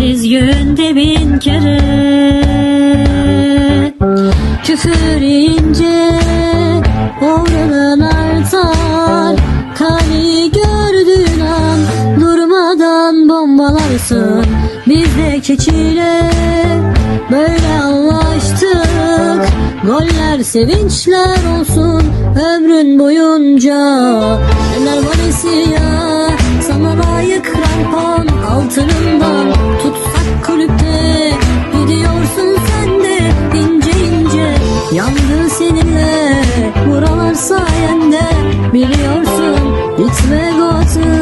ederiz günde bin kere Küfür ince Uğruna artar. Kani gördüğün an Durmadan bombalarsın. Biz de keçiyle Böyle anlaştık. Goller sevinçler olsun Ömrün boyunca. Eller Valencia Sana いつめごつ